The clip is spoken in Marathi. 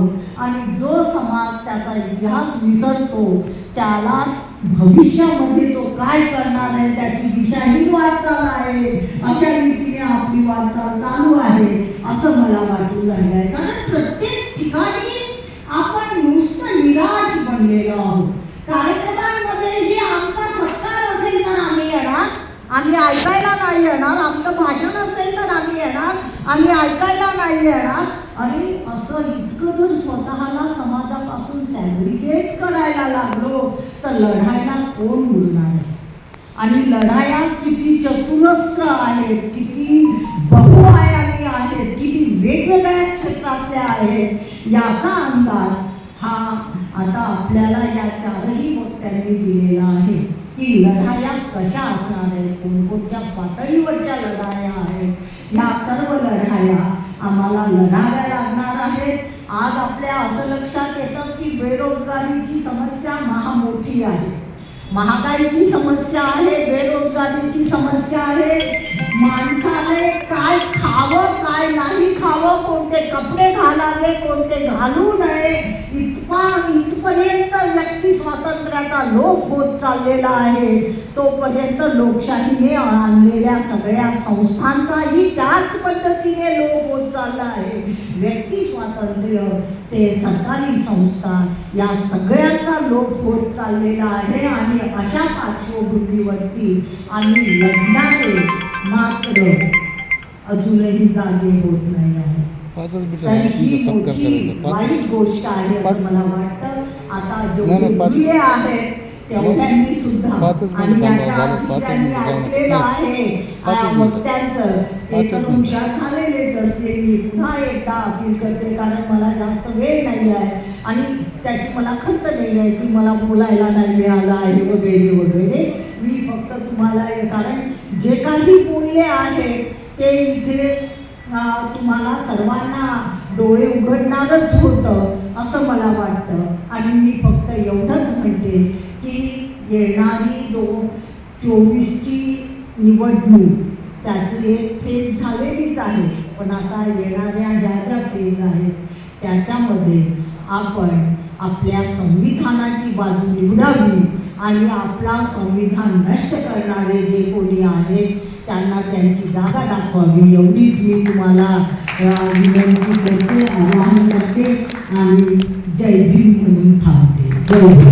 आहोत आणि जो समाज त्याचा इतिहास विसरतो त्याला भविष्यामध्ये तो काय करणार आहे त्याची दिशाहीन वाटचाल आहे. अशा रीतीने आपली वाटचाल चालू आहे असं मला वाटू राहिलं आहे कारण प्रत्येक ठिकाणी आपण नुसतं निराश बनलेलो आहोत. कार्यक्रमांमध्येही आमचा सत्कार असेल तर आम्ही येणार. आम्ही ऐकायला नाही येणार. आमचं भाषण असेल तर आम्ही येणार. आणि ऐकायला नाही येणार आणि असं इतकं जर स्वतःला समाजापासून सॅग्रिगेट करायला लागलो तर लढायला कोण उरणार आहे आणि लढाया किती चतुरस्त्र आहेत किती बहुआयामी आहेत किती वेगवेगळ्या क्षेत्रातल्या आहेत याचा अंदाज हा आता आपल्याला या चारही वक्त्यांनी दिलेला आहे. की लढाया कशा असणार आहेत कोणकोणत्या पातळीवरच्या लढाया आहेत ह्या सर्व लढाया आम्हाला लढाव्या लागणार आहेत. आज आपल्या असं लक्षात येतं की बेरोजगारीची समस्या महामोठी आहे. महागाईची समस्या आहे बेरोजगारीची समस्या आहे. खावं काय नाही खावं कोणते कपडे घालावे कोणते घालू नये. इतका इथपर्यंत व्यक्ती स्वातंत्र्याचा लोप होत चाललेला आहे. तोपर्यंत लोकशाहीने आणलेल्या सगळ्या संस्थांचाही त्याच पद्धतीने लोप होत चालला आहे. व्यक्ती स्वातंत्र्य ते सरकारी संस्था या सगळ्यांचा लोप होत चाललेला आहे आणि अशा पार्श्वभूमीवरती आम्ही लढणारे मात्र अजूनही जागे होत नाही आहे पाचच मिनिटं तर तुमचा सत्कार मोठी करायचा पाच वाईट गोष्ट आहे असं मला वाटतं आता नाही, नाही, पाच- जेवढे आहेत तेवढ्यांनी सुद्धा पाचच आणि मिनिटं याच्या झालं, आधी पाचच ज्यांनी मिनिटं झालं. ऐकलेलं आहे पाचच आ, मिनिटं. वक्त्यांचं ते पाचच तर मिनिटं. हुशार झालेलेच असते मी पुन्हा एकदा अपील करते कारण मला जास्त वेळ नाही आहे आणि त्याची मला खंत नाही आहे की मला बोलायला नाही मिळालं आहे वगैरे वगैरे मी फक्त तुम्हाला हे- कारण जे काही बोलले आहे ते इथे तुम्हाला सर्वांना डोळे उघडणारच होतं असं मला वाटतं. आणि मी फक्त एवढंच म्हणते की येणारी दोन चोवीसची निवडणूक त्याची एक फेज झालेलीच आहे. पण आता येणाऱ्या ह्या ज्या फेज आहेत त्याच्यामध्ये आपण आपल्या संविधानाची बाजू निवडावी. आणि आपला संविधान नष्ट करणारे जे कोणी आहेत त्यांना त्यांची जागा दाखवावी. एवढीच मी तुम्हाला विनंती करते आवाहन करते. आणि जय भीम म्हणून थांबते जय भीम